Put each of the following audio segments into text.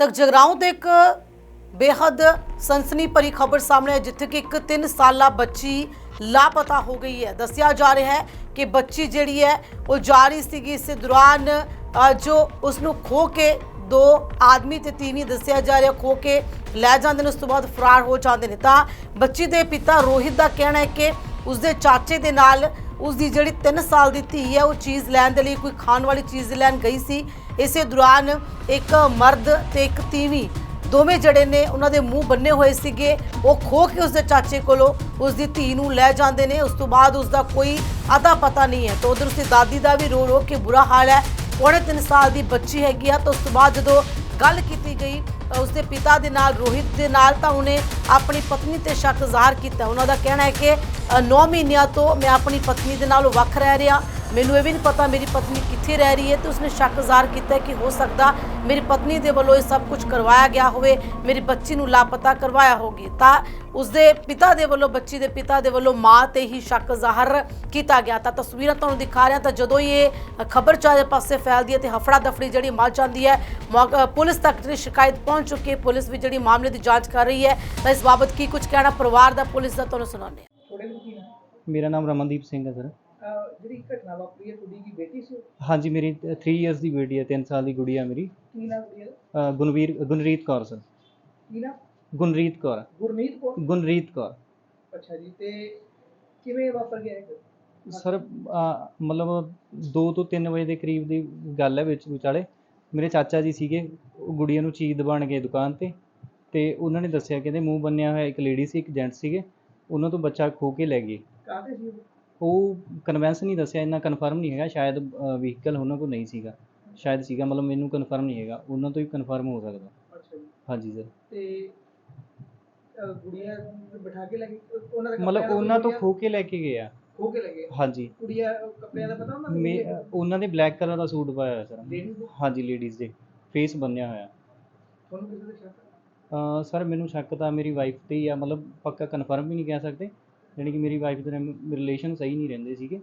ਤੱਕ ਜਗਰਾਉਂ ਤੋਂ ਇੱਕ ਬੇਹੱਦ ਸਨਸਨੀ ਭਰੀ ਖਬਰ ਸਾਹਮਣੇ ਆਈ, ਜਿੱਥੇ ਕਿ ਇੱਕ 3 ਸਾਲਾ ਬੱਚੀ ਲਾਪਤਾ ਹੋ ਗਈ ਹੈ। ਦੱਸਿਆ ਜਾ ਰਿਹਾ ਹੈ ਕਿ ਬੱਚੀ ਜਿਹੜੀ ਹੈ, ਉਹ ਜਾ ਰਹੀ ਸੀਗੀ ਇਸ ਦੌਰਾਨ ਜੋ ਉਸ ਨੂੰ ਖੋ ਕੇ ਦੋ ਆਦਮੀ ਤੇ ਤੀਵੀਂ ਦੱਸਿਆ ਜਾ ਰਿਹਾ, ਖੋ ਕੇ ਲੈ ਜਾਂਦੇ ਨੇ, ਉਸ ਤੋਂ ਬਾਅਦ ਫਰਾਰ ਹੋ ਜਾਂਦੇ ਨੇ। ਤਾਂ ਬੱਚੀ ਦੇ ਪਿਤਾ ਰੋਹਿਤ ਦਾ ਕਹਿਣਾ ਹੈ ਕਿ ਉਸਦੇ ਚਾਚੇ ਦੇ ਨਾਲ ਉਸ ਦੀ ਜਿਹੜੀ 3 ਸਾਲ ਦੀ ਧੀ ਹੈ, ਉਹ ਚੀਜ਼ ਲੈਣ ਦੇ ਲਈ ਕੋਈ ਖਾਣ ਵਾਲੀ ਚੀਜ਼ ਲੈਣ ਗਈ ਸੀ। ਇਸੇ ਦੌਰਾਨ ਇੱਕ ਮਰਦ ਤੇ ਇੱਕ ਤੀਵੀਂ ਦੋਵੇਂ ਜਿਹੜੇ ਨੇ ਉਹਨਾਂ ਦੇ ਮੂੰਹ ਬੰਨੇ ਹੋਏ ਸੀਗੇ। ਉਹ ਖੋ ਕੇ ਉਸਦੇ ਚਾਚੇ ਕੋਲੋਂ ਉਸਦੀ ਧੀ ਨੂੰ ਲੈ ਜਾਂਦੇ ਨੇ। ਉਸ ਤੋਂ ਬਾਅਦ ਉਸਦਾ ਕੋਈ ਅਤਾ ਪਤਾ ਨਹੀਂ ਹੈ। ਤਾਂ ਉਧਰ ਉਸਦੀ ਦਾਦੀ ਦਾ ਵੀ ਰੋ ਰੋ ਕੇ ਬੁਰਾ ਹਾਲ ਹੈ। ਪੌਣੇ 3 ਸਾਲ ਦੀ ਬੱਚੀ ਹੈਗੀ ਆ। ਤਾਂ ਉਸ ਤੋਂ ਬਾਅਦ ਜਦੋਂ ਗੱਲ ਕੀਤੀ ਗਈ ਉਸਦੇ ਪਿਤਾ ਦੇ ਨਾਲ, ਰੋਹਿਤ ਦੇ ਨਾਲ, ਤਾਂ ਉਹਨੇ ਆਪਣੀ ਪਤਨੀ ਤੇ ਸ਼ੱਕ ਜ਼ਾਹਰ ਕੀਤਾ। ਉਹਨਾਂ ਦਾ ਕਹਿਣਾ ਹੈ ਕਿ 9 ਮਹੀਨਿਆਂ ਤੋਂ ਮੈਂ ਆਪਣੀ ਪਤਨੀ ਦੇ ਨਾਲ ਵੱਖ ਰਹਿ ਰਿਹਾ। ਮੈਨੂੰ ਇਹ ਵੀ ਨਹੀਂ ਪਤਾ ਮੇਰੀ ਪਤਨੀ ਕਿੱਥੇ ਰਹਿ ਰਹੀ ਹੈ ਤੇ ਉਸਨੇ ਸ਼ੱਕ ਜ਼ਾਹਰ ਕੀਤਾ ਕਿ ਹੋ ਸਕਦਾ ਮੇਰੀ ਪਤਨੀ ਦੇ ਵੱਲੋਂ ਇਹ ਸਭ ਕੁਝ ਕਰਵਾਇਆ ਗਿਆ ਹੋਵੇ ਮੇਰੀ ਬੱਚੀ ਨੂੰ ਲਾਪਤਾ ਕਰਵਾਇਆ ਹੋਗੀ ਤਾਂ ਉਸਦੇ ਪਿਤਾ ਦੇ ਵੱਲੋਂ ਬੱਚੀ ਦੇ ਪਿਤਾ ਦੇ ਵੱਲੋਂ ਮਾਂ ਤੇ ਹੀ ਸ਼ੱਕ ਜ਼ਾਹਰ ਕੀਤਾ ਗਿਆ। ਤਾਂ ਤਸਵੀਰਾਂ ਤੁਹਾਨੂੰ ਦਿਖਾ ਰਿਹਾ ਤਾਂ ਜਦੋਂ ਹੀ ਇਹ ਖਬਰ ਚਾਰੇ ਪਾਸੇ ਫੈਲਦੀ ਹੈ ਤੇ ਹਫੜਾ ਦਫੜੀ ਜਿਹੜੀ ਮਚ ਜਾਂਦੀ ਹੈ ਪੁਲਿਸ ਤੱਕ ਜਿਹੜੀ ਸ਼ਿਕਾਇਤ ਪਹੁੰਚ ਚੁੱਕੀ ਹੈ ਪੁਲਿਸ ਵੀ ਜਿਹੜੀ ਮਾਮਲੇ ਦੀ ਜਾਂਚ ਕਰ ਰਹੀ ਹੈ। ਤਾਂ ਇਸ ਬਾਬਤ ਕੀ ਕੁਝ ਕਹਿਣਾ ਪਰਿਵਾਰ ਦਾ ਪੁਲਿਸ ਦਾ ਤੁਹਾਨੂੰ ਸੁਣਾਉਂਦੇ ਹਾਂ। ਥੋੜੇ ਦਿਨ ਕੀ ਨਾ ਮੇਰਾ ਨਾਮ ਰਮਨਦੀਪ ਸਿੰਘ ਹੈ ਸਰ। ਜਿਹੜੀ ਘਟਨਾ ਵਾਪਰੀ ਹੈ ਤੁਹਾਡੀ ਕੀ ਬੇਟੀ ਸੀ ਹਾਂਜੀ ਮੇਰੀ 3 ਇਅਰਸ ਦੀ ਬੇਟੀ ਹੈ 3 ਸਾਲ ਦੀ ਗੁੜੀਆ ਮੇਰੀ। ਕੀ ਨਾਮ ਕੁੜੀ ਦਾ ਅ, ਗੁਣਵੀਰ ਗੁਨਰੀਤ ਕੌਰ ਸਰ। ਕੀ ਨਾਮ? ਗੁਨਰੀਤ ਕੌਰ। ਗੁਰਨੀਤ ਕੌਰ? ਗੁਨਰੀਤ ਕੌਰ। ਅੱਛਾ ਜੀ ਤੇ ਕਿਵੇਂ ਵਾਪਰ ਗਿਆ ਇਹ? ਸਰ ਅ, ਮਤਲਬ 2 ਤੋਂ 3 ਵਜੇ ਦੇ ਕਰੀਬ ਦੀ ਗੱਲ ਹੈ ਵਿੱਚ ਵਿਚਾਲੇ। ਮੇਰੇ ਚਾਚਾ ਜੀ ਸੀਗੇ ਉਹ ਗੁੜੀਆ ਨੂੰ ਚੀਜ਼ ਦਬਾਣ ਗਏ ਦੁਕਾਨ ਤੇ। ਤੇ ਉਹਨਾਂ ਨੇ ਦੱਸਿਆ ਕਹਿੰਦੇ ਮੂੰਹ ਬੰਨਿਆ ਹੋਇਆ ਇੱਕ ਲੇਡੀ ਸੀ ਇੱਕ ਜੈਂਟ ਸੀਗੇ। ਉਹਨਾਂ ਤੋਂ ਬੱਚਾ ਖੋ ਕੇ ਲੈ ਗਏ। ਕਾਹਦੇ ਸੀ ਉਹ? ਉਹ ਕਨਵੈਂਸ ਨਹੀਂ ਦੱਸਿਆ ਇੰਨਾ ਕਨਫਰਮ ਨਹੀਂ ਹੈਗਾ ਸ਼ਾਇਦ ਵਹੀਕਲ ਉਹਨਾਂ ਕੋਲ ਨਹੀਂ ਸੀਗਾ। ਸ਼ਾਇਦ ਸੀਗਾ ਮਤਲਬ ਮੈਨੂੰ ਕਨਫਰਮ ਨਹੀਂ ਹੈਗਾ। ਉਹਨਾਂ ਤੋਂ ਹੀ ਕਨਫਰਮ ਹੋ ਸਕਦਾ। ਅੱਛਾ ਜੀ। ਹਾਂਜੀ ਸਰ ਤੇ ਅਹ ਗੁੜੀਆ ਨੂੰ ਬਿਠਾ ਕੇ ਲੈ ਗਏ ਉਹਨਾਂ ਦਾ ਮਤਲਬ ਉਹਨਾਂ ਤੋਂ ਖੋ ਕੇ ਲੈ ਕੇ ਗਏ ਆ ਖੋ ਕੇ ਲੈ ਗਏ ਹਾਂਜੀ। ਕੁੜੀਆ ਕੱਪੜਿਆਂ ਦਾ ਪਤਾ ਉਹਨਾਂ ਨੂੰ? ਮੇ ਉਹਨਾਂ ਨੇ ਬਲੈਕ ਕਲਰ ਦਾ ਸੂਟ ਪਾਇਆ ਹੋਇਆ ਸਰ ਦੇ? ਹਾਂਜੀ ਲੇਡੀਜ਼ ਦੇ। ਫੇਸ ਬੰਨਿਆ ਹੋਇਆ। ਤੁਹਾਨੂੰ ਕਿਸੇ ਦੇ ਸ਼ੱਕ? ਅਹ ਸਰ ਮੈਨੂੰ ਸ਼ੱਕ ਤਾਂ ਮੇਰੀ ਵਾਈਫ ਤੇ ਹੀ ਆ। ਮਤਲਬ ਪੱਕਾ ਕਨਫਰਮ ਵੀ ਨਹੀਂ ਕਹਿ ਸਕਦੇ। ਯਾਨੀ ਕਿ ਮੇਰੀ ਵਾਈਫ ਦੇ ਰਿਲੇਸ਼ਨ ਸਹੀ ਨਹੀਂ ਰਹਿੰਦੇ ਸੀਗੇ।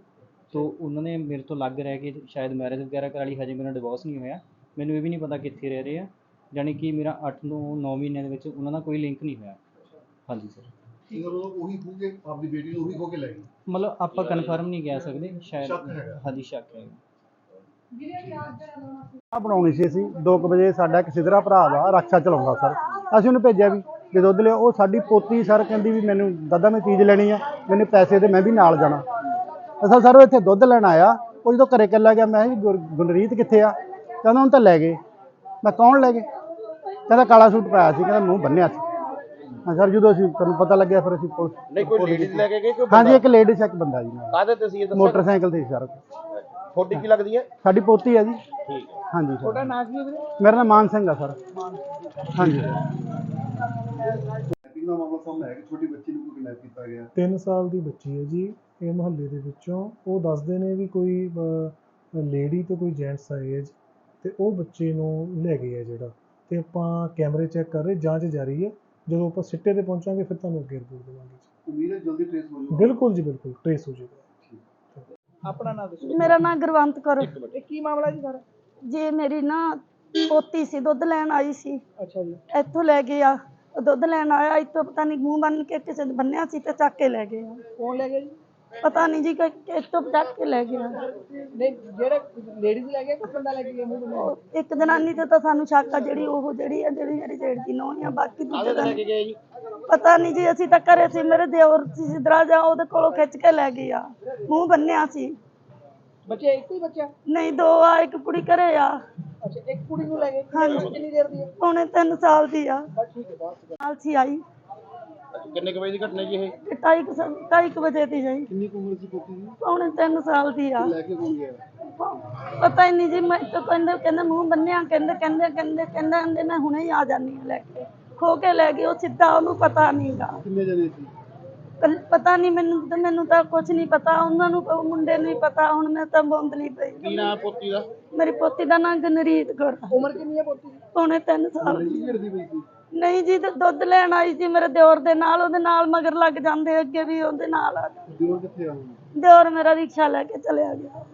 ਤੋ ਉਹਨਾਂ ਨੇ ਮੇਰੇ ਤੋਂ ਅਲੱਗ ਰਹਿ ਕੇ ਸ਼ਾਇਦ ਮੈਰਿਜ ਵਗੈਰਾ ਕਰਾ ਲਈ ਹਜੇ ਮੇਰਾ ਡਿਵੋਰਸ ਨਹੀਂ ਹੋਇਆ। ਮੈਨੂੰ ਇਹ ਵੀ ਨਹੀਂ ਪਤਾ ਕਿੱਥੇ ਰਹਿ ਰਹੇ ਆ। ਯਾਨੀ ਕਿ ਮੇਰਾ 8 ਤੋਂ 9 ਮਹੀਨਿਆਂ ਦੇ ਵਿੱਚ ਉਹਨਾਂ ਦਾ ਕੋਈ ਲਿੰਕ ਨਹੀਂ ਹੋਇਆ। ਹਾਂਜੀ ਸਰ ਮਤਲਬ ਉਹੀ ਖੋ ਕੇ ਆਪਦੀ ਬੇਟੀ ਨੂੰ ਉਹੀ ਖੋ ਕੇ ਲੈ ਗਈ ਮਤਲਬ ਆਪਾਂ ਕਨਫਰਮ ਨਹੀਂ ਕਹਿ ਸਕਦੇ ਸ਼ਾਇਦ ਸ਼ੱਕ ਹੈਗਾ। ਹਾਂਜੀ ਸ਼ੱਕ ਹੈ ਆ ਬਣਾਉਣੀ ਸੀ ਅਸੀਂ 2 ਵਜੇ ਸਾਡਾ ਇੱਕ ਸਿਧਰਾ ਭਰਾ ਵਾ ਰਕਸ਼ਾ ਚਲਾਉਂਦਾ ਸਰ। ਅਸੀਂ ਉਹਨੂੰ ਭੇਜਿਆ ਵੀ। ਵੀ ਦੁੱਧ ਲਿਓ ਉਹ ਸਾਡੀ ਪੋਤੀ ਸਰ ਕਹਿੰਦੀ ਵੀ ਮੈਨੂੰ ਦਾਦਾ ਮੈਂ ਚੀਜ਼ ਲੈਣੀ ਆ ਮੈਨੂੰ ਪੈਸੇ ਤੇ ਮੈਂ ਵੀ ਨਾਲ ਜਾਣਾ। ਅਸਲ ਸਰ ਉਹ ਇੱਥੇ ਦੁੱਧ ਲੈਣ ਆਇਆ ਉਹ ਜਦੋਂ ਘਰੇ ਇਕੱਲਾ ਗਿਆ ਮੈਂ ਗੁਰਰੀਤ ਕਿੱਥੇ ਆ? ਕਹਿੰਦਾ ਹੁਣ ਤਾਂ ਲੈ ਗਏ। ਮੈਂ ਕੌਣ ਲੈ ਗਏ? ਕਹਿੰਦਾ ਕਾਲਾ ਸੂਟ ਪਾਇਆ ਸੀ। ਕਹਿੰਦਾ ਮੂੰਹ ਬੰਨਿਆ ਸੀ। ਹਾਂ ਸਰ ਜਦੋਂ ਅਸੀਂ ਤੁਹਾਨੂੰ ਪਤਾ ਲੱਗਿਆ ਫਿਰ ਅਸੀਂ ਪੁਲਿਸ ਨਹੀਂ ਕੋਈ ਲੇਡੀਜ਼ ਲੈ ਕੇ ਗਏ ਕੋਈ ਹਾਂਜੀ ਇੱਕ ਲੇਡੀਜ਼ ਇੱਕ ਬੰਦਾ ਜੀ ਨਾਲ। ਕਾਹਦੇ ਤੇ ਸੀ ਇਹ ਮੋਟਰਸਾਈਕਲ ਤੇ ਸੀ ਸਰ। ਤੁਹਾਡੀ ਕੀ ਲੱਗਦੀ ਹੈ ਸਾਡੀ ਪੋਤੀ ਹੈ ਜੀ। ਠੀਕ। ਹਾਂਜੀ ਤੁਹਾਡਾ ਸਰ ਨਾਂ ਕੀ ਹੈ ਵੀਰੇ? ਮੇਰਾ ਨਾਮ ਮਾਨ ਸਿੰਘ ਆ ਸਰ। ਹਾਂਜੀ ਸਾਹਮਣੇ ਆਇਆ ਕਿ ਛੋਟੀ ਬੱਚੀ ਨੂੰ ਕੋਈ ਕਿਡਨੈਪ ਕੀਤਾ ਗਿਆ? 3 ਸਾਲ ਦੀ ਬੱਚੀ ਹੈ ਜੀ ਇਹ ਮੁਹੱਲੇ ਦੇ ਵਿੱਚੋਂ। ਉਹ ਦੱਸਦੇ ਨੇ ਵੀ ਕੋਈ ਲੇਡੀ ਤੇ ਕੋਈ ਜੈਂਟਸ ਆਏ ਹੈ ਜੀ ਤੇ ਉਹ ਬੱਚੇ ਨੂੰ ਲੈ ਗਏ ਆ ਜਿਹੜਾ। ਤੇ ਆਪਾਂ ਕੈਮਰੇ ਚੈੱਕ ਕਰ ਰਹੇ ਜਾਂਚ ਜਾਰੀ ਹੈ। ਜਦੋਂ ਆਪਾਂ ਸਿੱਟੇ ਤੇ ਪਹੁੰਚਾਂਗੇ ਫਿਰ ਤੁਹਾਨੂੰ ਅੱਗੇ ਰਿਪੋਰਟ ਦੇਵਾਂਗੇ ਜੀ। ਉਮੀਦ ਹੈ ਜਲਦੀ ਟ੍ਰੇਸ ਹੋ ਜਾਊਗਾ। ਬਿਲਕੁਲ ਜੀ ਬਿਲਕੁਲ ਟ੍ਰੇਸ ਹੋ ਜਾਏਗਾ ਆਪਣਾ ਨਾਮ ਦੱਸੋ। ਮੇਰਾ ਨਾਮ ਗੁਰਵੰਤ ਕੌਰ। ਇਹ ਕੀ ਮਾਮਲਾ ਜੀ ਸਾਰਾ? ਜੀ ਮੇਰੀ ਨਾ ਪੋਤੀ ਸੀ ਦੁੱਧ ਲੈਣ ਆਈ ਸੀ। ਅੱਛਾ ਜੀ। ਇੱਥੋਂ ਲੈ ਕੇ ਆ। ਉਹ ਦੁੱਧ ਲੈਣ ਆਇਆ ਇੱਥੋਂ ਪਤਾ ਨਹੀਂ ਮੂੰਹ ਬੰਨ ਕੇ ਕਿਸੇ ਨੇ ਬੰਨਿਆ ਸੀ ਤੇ ਚੱਕ ਕੇ ਲੈ ਗਏ ਆ। ਕੌਣ ਲੈ ਗਿਆ ਜੀ? ਪਤਾ ਨਹੀਂ ਜੀ ਕਿ ਇੱਥੋਂ ਚੱਕ ਕੇ ਲੈ ਗਿਆ ਨਹੀਂ ਜਿਹੜੇ ਲੇਡੀਜ਼ ਲੈ ਗਿਆ ਕੋਈ ਬੰਦਾ ਲੈ ਕੇ ਗਿਆ ਮੂੰਹ ਬੰਨਿਆ? ਉਹ ਇੱਕ ਜਨਾਨੀ ਤੇ ਤਾਂ ਸਾਨੂੰ ਸ਼ੱਕ ਆ ਜਿਹੜੀ ਉਹ ਜਿਹੜੀ ਆ ਜਿਹੜੀ ਮੇਰੀ ਜੇੜ ਦੀ ਨੋਹ ਆ ਬਾਕੀ ਦੂਜੇ ਦਾ ਲੈ ਕੇ ਗਏ ਜੀ। ਪਤਾ ਨਹੀਂ ਜੀ ਅਸੀਂ ਤਾਂ ਘਰੇ ਸੀ ਮੇਰੇ ਦਿਓਰ ਸੀ ਸਿਧਰਾ ਜਾ ਉਹਦੇ ਕੋਲੋਂ ਖਿੱਚ ਕੇ ਲੈ ਗਈ ਆ। ਮੂੰਹ ਬੰਨਿਆ ਸੀ। ਬੱਚੇ ਇੱਕੋ ਹੀ ਬੱਚਾ? ਨਹੀਂ ਦੋ ਆ ਇੱਕ ਕੁੜੀ ਘਰੇ ਆ। ਅੱਛਾ ਇੱਕ ਕੁੜੀ ਨੂੰ ਲੈ ਗਏ ਹਾਂਜੀ। ਕਿੰਨੀ ਦੇਰ ਦੀ ਹੈ? ਪੌਣੇ 3 ਸਾਲ ਦੀ ਆ। ਬਸ ਠੀਕ ਹੈ ਬਸ ਨਾਲ ਸੀ ਆਈ। ਕਿੰਨੇ ਕੁ ਵਜੇ ਦੀ ਘਟਨਾ ਜੀ ਇਹ? ਤੇ ਢਾਈ ਕੁ ਸਾ- ਢਾਈ ਕੁ ਵਜੇ ਦੀ ਜਾਈ ਕਿੰਨੀ ਕੁ ਉਮਰ ਸੀ ਪੋਤੀ ਦੀ? ਪੌਣੇ 3 ਸਾਲ ਦੀ ਆ। ਲੈ ਕੇ ਕੌਣ ਗਿਆ ਪਤਾ ਹੀ ਨਹੀਂ ਜੀ ਮੈਂ ਤਾਂ ਕਹਿੰਦੇ ਕਹਿੰਦੇ ਮੂੰਹ ਬੰਨਿਆ ਕਹਿੰਦੇ ਕਹਿੰਦੇ ਕਹਿੰਦੇ ਕਹਿੰਦੇ ਕਹਿੰਦੇ ਮੈਂ ਹੁਣੇ ਹੀ ਆ ਜਾਨੀ ਆ ਲੈ ਕੇ। ਖੋ ਕੇ ਲੈ ਗਏ ਉਹ ਸਿੱਧਾ ਉਹਨੂੰ ਪਤਾ ਨਹੀਂਗਾ ਕਿੰਨੇ ਜਣੇ ਸੀ? ਪਤਾ ਨਹੀਂ ਮੈਨੂੰ ਤਾਂ ਮੈਨੂੰ ਤਾਂ ਕੁਝ ਨਹੀਂ ਪਤਾ ਉਹਨਾਂ ਨੂੰ ਉਹ ਮੁੰਡੇ ਨੂੰ ਹੀ ਪਤਾ ਹੁਣ ਮੈਂ ਤਾਂ ਬੋਂਦਲੀ ਕੀ ਪਈ ਨਾਮ ਪੋਤੀ ਦਾ? ਮੇਰੀ ਪੋਤੀ ਦਾ ਨਾਂ ਗਨਰੀਤ ਕੌਰ ਆ। ਉਮਰ ਕਿੰਨੀ ਹੈ ਪੋਤੀ ਦੀ? ਪੌਣੇ 3 ਸਾਲ। ਦੀ ਖੇਡਦੀ ਪਈ ਸੀ? ਨਹੀਂ ਜੀ ਤੇ ਦੁੱਧ ਲੈਣ ਆਈ ਸੀ ਮੇਰੇ ਦਿਓਰ ਦੇ ਨਾਲ ਉਹਦੇ ਨਾਲ ਮਗਰ ਲੱਗ ਜਾਂਦੇ ਅੱਗੇ ਵੀ ਉਹਦੇ ਨਾਲ ਆ। ਦਿਓਰ ਕਿੱਥੇ ਆ ਹੁਣ? ਦਿਓਰ ਮੇਰਾ ਰਿਕਸ਼ਾ ਲੈ ਕੇ ਚਲਿਆ ਗਿਆ।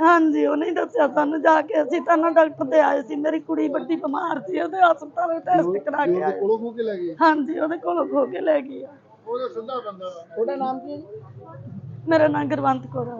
ਹਾਂਜੀ ਉਹਨੇ ਹੀ ਦੱਸਿਆ ਸਾਨੂੰ ਜਾ ਕੇ ਅਸੀਂ ਤਾਂ ਨਾ ਡਾਕਟਰ ਤੇ ਆਏ ਸੀ ਮੇਰੀ ਕੁੜੀ ਵੱਡੀ ਬਿਮਾਰ ਸੀ ਉਹਦੇ ਹਸਪਤਾਲ ਟੈਸਟ ਕਰਾ ਕੇ ਆਏ। ਕੋਲੋਂ ਖੋ ਕੇ ਲੈ ਗਏ ਹਾਂਜੀ ਉਹਦੇ ਕੋਲੋਂ ਖੋ ਕੇ ਲੈ ਗਈ ਆ। ਉਹਦਾ ਸਿੱਧਾ ਬੰਦਾ। ਤੁਹਾਡਾ ਨਾਮ ਕੀ ਹੈ ਜੀ? ਮੇਰਾ ਨਾਂ ਗੁਰਵੰਤ ਕੌਰ ਆ।